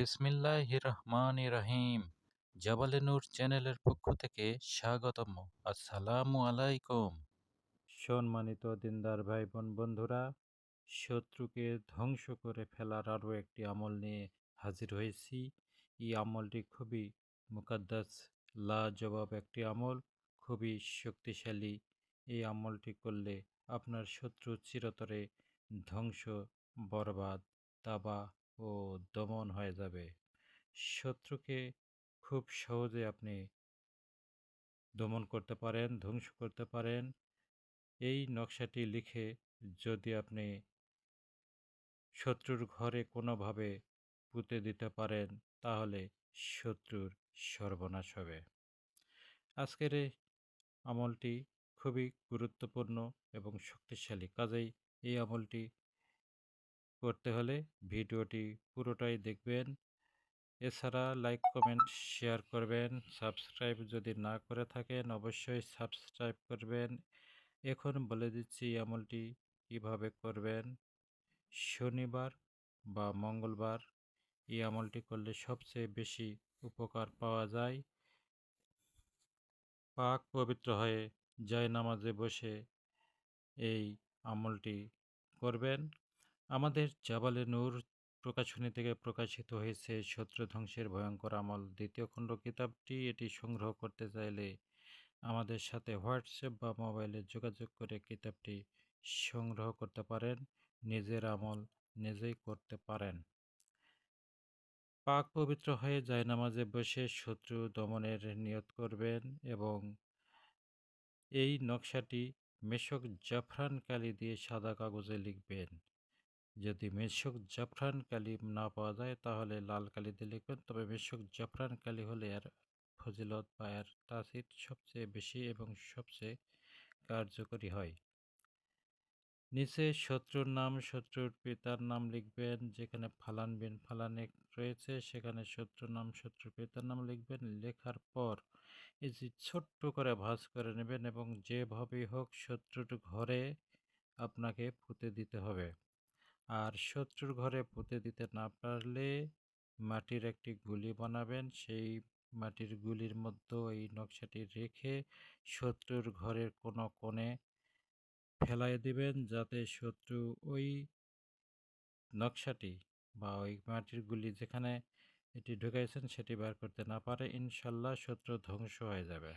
বিসমিল্লাহ রহমান রহিম জাবালে নূর চ্যানেলের পক্ষ থেকে স্বাগতম। আসসালামু আলাইকুম। সম্মানিত দিনদার ভাই বোন বন্ধুরা, শত্রুকে ধ্বংস করে ফেলার আরও একটি আমল নিয়ে হাজির হয়েছি। এই আমলটি খুবই মুকাদ্দাস, লাজবাব একটি আমল, খুবই শক্তিশালী। এই আমলটি করলে আপনার শত্রু চিরতরে ধ্বংস, বরবাদ, তাবা ও দমন হয়ে যাবে। শত্রুকে খুব সহজে আপনি দমন করতে পারেন, ধ্বংস করতে পারেন। এই নকশাটি লিখে যদি আপনি শত্রুর ঘরে কোনোভাবে পুঁতে দিতে পারেন, তাহলে শত্রুর সর্বনাশ হবে। আজকের এই আমলটি খুবই গুরুত্বপূর্ণ এবং শক্তিশালী। কাজেই এই আমলটি করতে হলে ভিডিওটি পুরোটাই দেখবেন। এছাড়া লাইক, কমেন্ট, শেয়ার করবেন। সাবস্ক্রাইব যদি না করে থাকেন, অবশ্যই সাবস্ক্রাইব করবেন। এখন বলে দিচ্ছি আমলটি কীভাবে করবেন। শনিবার বা মঙ্গলবার এই আমলটি করলে সবচেয়ে বেশি উপকার পাওয়া যায়। পাক পবিত্র হয়ে যায় নামাজে বসে এই আমলটি করবেন। আমাদের জাবালে নূর প্রকাশনী থেকে প্রকাশিত হয়েছে শত্রু ধ্বংসের ভয়ঙ্কর আমল। দ্বিতীয় খণ্ড কিতাবটি এটি সংগ্রহ করতে চাইলে আমাদের সাথে হোয়াটসঅ্যাপ বা মোবাইলে যোগাযোগ করে কিতাবটি সংগ্রহ করতে পারেন, নিজের আমল নিজেই করতে পারেন। পাক পবিত্র হয়ে যায় নামাজে বসে শত্রু দমনের নিয়ত করবেন এবং এই নকশাটি মেশক জাফরান কালি দিয়ে সাদা কাগজে লিখবেন। যদি মেশক জাফরান কালি না পাওয়া যায়, তাহলে লাল কালি দিয়ে লিখবেন। তবে মেশক জাফরান কালি হলে এর ফজিলত বা এর তাসির সবচেয়ে বেশি এবং সবচেয়ে কার্যকরী হয়। নিচে শত্রুর নাম, শত্রুর পিতার নাম লিখবেন, যেখানে ফালান বিন ফালানে রয়েছে, সেখানে শত্রুর নাম, শত্রুর পিতার নাম লিখবেন। লেখার পর এই যে ছোট্ট করে ভাঁজ করে নেবেন এবং যেভাবেই হোক শত্রুর ঘরে আপনাকে পুঁতে দিতে হবে। আর শত্রুর ঘরে পুঁতে দিতে না পারলে মাটির একটি গুলি বানাবেন। সেই মাটির গুলির মধ্যে এই নকশাটি রেখে শত্রুর ঘরের কোনো কোণে ফেলাই দিবেন, যাতে শত্রু ওই নকশাটি বা ওই মাটির গুলি যেখানে এটি ঢুকাইছেন সেটি বার করতে না পারে। ইনশাল্লাহ শত্রু ধ্বংস হয়ে যাবে।